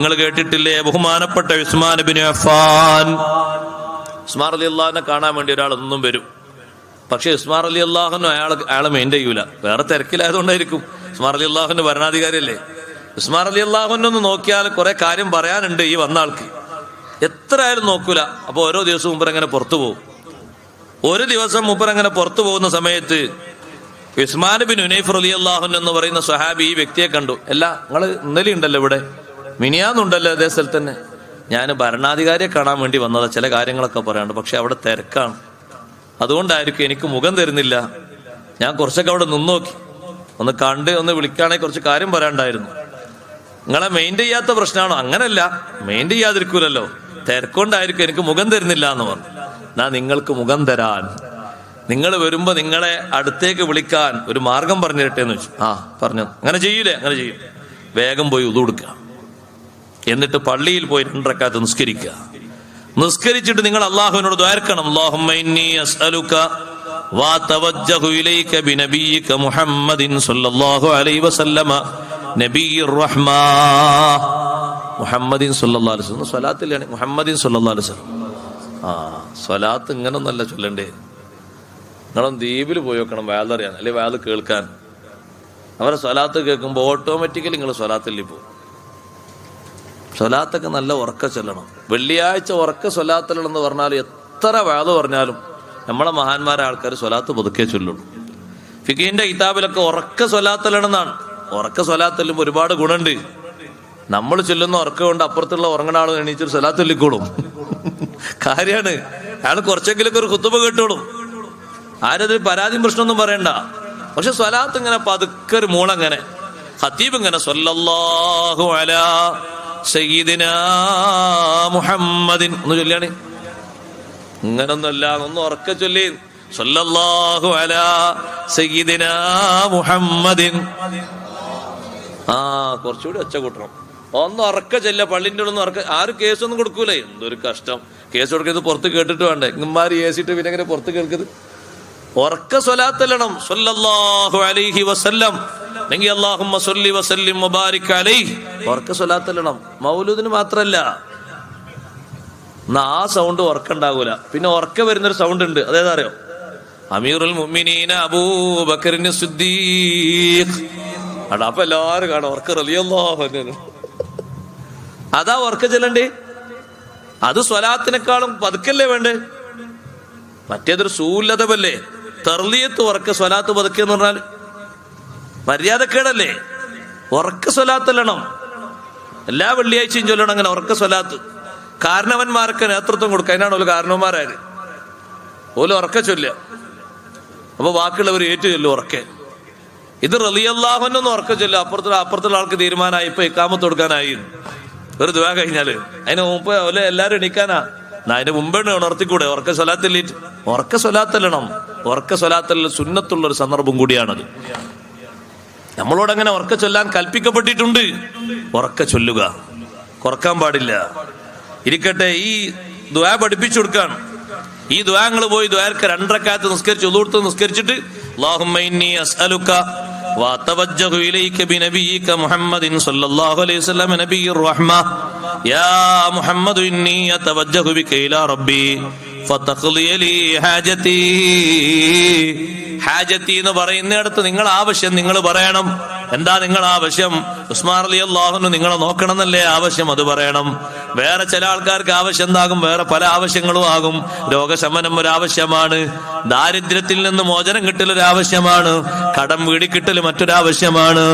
നിങ്ങൾ കേട്ടിട്ടില്ലേ? ബഹുമാനപ്പെട്ട ഉസ്മാൻ ബിൻ അഫാൻ ഉസ്മാൻ അലി അള്ളാഹിനെ കാണാൻ വേണ്ടി ഒരാൾ ഒന്നും വരും. പക്ഷെ ഉസ്മാർ അലി അള്ളാഹുനും അയാൾ അയാളെ മെയിൻ ചെയ്യൂല. വേറെ തിരക്കിലായതുകൊണ്ടായിരിക്കും. ഉസ്മാർ അലി അള്ളാഹുന്റെ ഭരണാധികാരിയല്ലേ? ഉസ്മാർ അലി അള്ളാഹുനൊന്ന് നോക്കിയാൽ കുറെ കാര്യം പറയാനുണ്ട് ഈ വന്ന ആൾക്ക്. എത്ര ആയാലും നോക്കൂല. അപ്പൊ ഓരോ ദിവസവും മുമ്പ് അങ്ങനെ പുറത്തു പോകും? ഒരു ദിവസം മുമ്പ് അങ്ങനെ പുറത്തു പോകുന്ന സമയത്ത് ഉസ്മാൻ ബിൻ ഉനൈഫ് അലി അള്ളാഹുൻ എന്ന് പറയുന്ന സ്വഹാബി ഈ വ്യക്തിയെ കണ്ടു. അല്ല നിങ്ങൾ ഇന്നലെ ഉണ്ടല്ലോ ഇവിടെ. മിനിയാന്നുണ്ടല്ലോ അതേ സ്ഥലത്ത് തന്നെ. ഞാൻ ഭരണാധികാരിയെ കാണാൻ വേണ്ടി വന്നതാ ചില കാര്യങ്ങളൊക്കെ പറയാണ്ട് പക്ഷെ അവിടെ തിരക്കാണ്. അതുകൊണ്ടായിരിക്കും എനിക്ക് മുഖം തരുന്നില്ല. ഞാൻ കുറച്ചൊക്കെ അവിടെ നിന്ന് നോക്കി ഒന്ന് കണ്ട് ഒന്ന് വിളിക്കുകയാണെങ്കിൽ കുറച്ച് കാര്യം പറയാണ്ടായിരുന്നു നിങ്ങളെ മെയിൻ ചെയ്യാത്ത പ്രശ്നമാണോ? അങ്ങനല്ല. മെയിൻ ചെയ്യാതിരിക്കൂലല്ലോ. തിരക്കൊണ്ടായിരിക്കും എനിക്ക് മുഖം തരുന്നില്ല എന്ന് പറഞ്ഞു. ഞാൻ നിങ്ങൾക്ക് മുഖം തരാൻ. നിങ്ങൾ വരുമ്പോ നിങ്ങളെ അടുത്തേക്ക് വിളിക്കാൻ ഒരു മാർഗം പറഞ്ഞു തരട്ടെ എന്ന് വെച്ചു. ആ പറഞ്ഞു. അങ്ങനെ ചെയ്യൂലേ അങ്ങനെ ചെയ്യും. വേഗം പോയി ഉതു കൊടുക്കുക എന്നിട്ട് പള്ളിയിൽ പോയി രണ്ടരക്കാത്ത് നിസ്കരിക്കുക. നിസ്കരിച്ചിട്ട് നിങ്ങൾ അള്ളാഹുവിനോട് ദ്വാരക്കണം മുഹമ്മദിൻ സ്വലാത്തിലാണ് മുഹമ്മദിൻ ആ ഇങ്ങനൊന്നല്ല ചൊല്ലണ്ടേ. നിങ്ങളും ദ്വീപിൽ പോയി വെക്കണം വേദറിയാൻ അല്ലെ വേദ കേൾക്കാൻ. അവരെ സ്വലാത്ത് കേൾക്കുമ്പോൾ ഓട്ടോമാറ്റിക്കലി നിങ്ങൾ സ്വലാത്തിൽ പോകും സ്വലാത്തൊക്കെ നല്ല ഉറക്ക ചൊല്ലണം. വെള്ളിയാഴ്ച ഉറക്ക സ്വലാത്തലെന്ന് പറഞ്ഞാൽ എത്ര വേദ പറഞ്ഞാലും നമ്മളെ മഹാന്മാരെ ആൾക്കാർ സ്വലാത്ത് പുതുക്കേ ചൊല്ലുള്ളൂ. ഫിഖീന്റെ കിതാബിലൊക്കെ ഉറക്ക സ്വലാത്തലെന്നാണ് ഉറക്ക സ്വലാത്തല്ലും ഒരുപാട് ഗുണമുണ്ട് നമ്മൾ ചൊല്ലുന്ന ഉറക്കം കൊണ്ട് അപ്പുറത്തുള്ള ഉറങ്ങണ ആൾ എണീച്ചൊരു സ്വലാത്ത് ചൊല്ലിക്കോളും. കാര്യാണ്. അയാൾ കുറച്ചെങ്കിലൊക്കെ ഒരു കുത്തുമ്പ് കേട്ടോളും. ആരതിൽ പരാതി പ്രശ്നമൊന്നും പറയണ്ട. പക്ഷെ സ്വലാത്ത് ഇങ്ങനെ പതുക്കെ ഒരു മൂളങ്ങനെ. ഹത്തീബ് ഇങ്ങനെ സ്വല്ലാഹു അലാ സയ്യിദിന മുഹമ്മദിൻ ഒന്ന് ചൊല്ലാണ്. ഇങ്ങനൊന്നുമല്ല ഒന്ന് ഉറക്ക ചൊല്ലി. സല്ലല്ലാഹു അലാ സയ്യിദിന മുഹമ്മദിൻ. ആ കുറച്ചുകൂടി ഒച്ച കൂട്ടണം. ഒന്ന് ഉറക്ക ചെല്ല പള്ളിന്റെ ഉള്ളിൽ ഉറക്ക. ആരും കേസൊന്നും കൊടുക്കൂലേ. എന്തൊരു കഷ്ടം. കേസ് കൊടുക്കരുത് പുറത്ത് കേട്ടിട്ട് വേണ്ടേ. ഇങ്ങന്മാര് ഏസിട്ട് പിന്നെ എങ്ങനെ പുറത്ത് കേൾക്കുന്നത് ഉറക്ക സ്വലാത്തല്ലണം. സല്ലല്ലാഹു അലൈഹി വസല്ലം. അല്ലെങ്കിൽ അല്ലാഹുമ്മ സ്വല്ലി വസല്ലിം മുബാരിക് അലൈഹി. ഉറക്ക സ്വലാത്തല്ലണം. മൗലൂദിന് മാത്രല്ല. എന്നാ ആ സൗണ്ട് ഉറക്കുണ്ടാകൂല പിന്നെ ഉറക്ക വരുന്നൊരു സൗണ്ട് ഉണ്ട് അതേതാ അറിയോ? അമീറുൽ മുഅ്മിനീന അബൂബക്കറിന് സിദ്ദീഖ്. അടാ അപ്പൊ എല്ലാരും കാണാം. ഉറക്ക റളിയല്ലാഹു അൻഹു. അതാ ഉറക്ക ചെല്ലണ്ടേ? അത് സ്വലാത്തിനേക്കാളും പതുക്കല്ലേ വേണ്ടേ? മറ്റേതൊരു സൂല്ലതവല്ലേ? തെർലിയത്ത് ഉറക്ക സ്വലാത്ത് പതുക്കെ എന്ന് പറഞ്ഞാൽ മര്യാദക്കേടല്ലേ? ഉറക്ക സ്വലാത്തല്ലണം എല്ലാ വെള്ളിയാഴ്ചയും ചൊല്ലണം അങ്ങനെ ഉറക്ക സ്വലാത്ത്. കാരണവന്മാർക്ക് നേതൃത്വം കൊടുക്കുക അതിനാണ് ഓൽ കാരണവന്മാരായത്. ഓൽ ഉറക്ക ചൊല്ലുക അപ്പൊ ബാക്കിയുള്ളവർ ഏറ്റു ചൊല്ലും ഉറക്കെ. ഇത് റലിയല്ലാഹുനൊന്നും ഉറക്ക ചൊല്ലുക അപ്പുറത്തുള്ള അപ്പുറത്തുള്ള ആൾക്ക് തീരുമാനമായി. ഇപ്പൊ ഇക്കാമത്ത് കൊടുക്കാനായി. ഒരു ദുവാ കഴിഞ്ഞാൽ. അതിന് മുമ്പ് ഓലെ എല്ലാരും എണീക്കാനാ. എന്നാ അതിന് മുമ്പേ ഉണർത്തിക്കൂടെ? ഉറക്ക സ്വലാത്തില്ലിട്ട് ഉറക്ക സ്വലാത്തല്ലണം ഉറക്ക സ്വലാത്തല്ല സുന്നത്തുള്ള ഒരു സന്ദർഭം കൂടിയാണത്. നമ്മളോട് അങ്ങനെ ഉറക്ക ചൊല്ലാൻ കൽപ്പിക്കപ്പെട്ടിട്ടുണ്ട്. ഉറക്ക ചൊല്ലുക. കുറയ്ക്കാൻ പാടില്ല. ഇരിക്കട്ടെ ഈ ദ്വാ പഠിപ്പിച്ചു കൊടുക്കാണ് ഈ ദ്വാങ്ങൾ പോയി ദ്വാർക്ക് രണ്ടരക്കാലത്ത് നിസ്കരിച്ച് ഒതുകൊടുത്ത് നിസ്കരിച്ചിട്ട് അല്ലാഹുമ്മ ഹാജത്തി. എന്ന് പറയുന്നിടത്ത് നിങ്ങൾ ആവശ്യം നിങ്ങൾ പറയണം. എന്താ നിങ്ങൾ ആവശ്യം ഉസ്മാൻ അലി അള്ളാഹുന് നിങ്ങളെ നോക്കണം എന്നല്ലേ ആവശ്യം അത് പറയണം. വേറെ ചില ആൾക്കാർക്ക് ആവശ്യം എന്താകും? വേറെ പല ആവശ്യങ്ങളും ആകും. രോഗശമനം ഒരാവശ്യമാണ് ദാരിദ്ര്യത്തിൽ നിന്ന് മോചനം കിട്ടൽ ഒരാവശ്യമാണ് കടം വീടി കിട്ടൽ മറ്റൊരാവശ്യമാണ്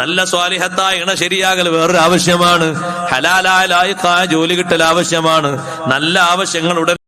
നല്ല സ്വാലിഹത്തായ ഇണ ശരിയാകൽ വേറൊരു ആവശ്യമാണ്. ഹലാലായ ജോലി കിട്ടൽ ആവശ്യമാണ്. നല്ല ആവശ്യങ്ങളുടെ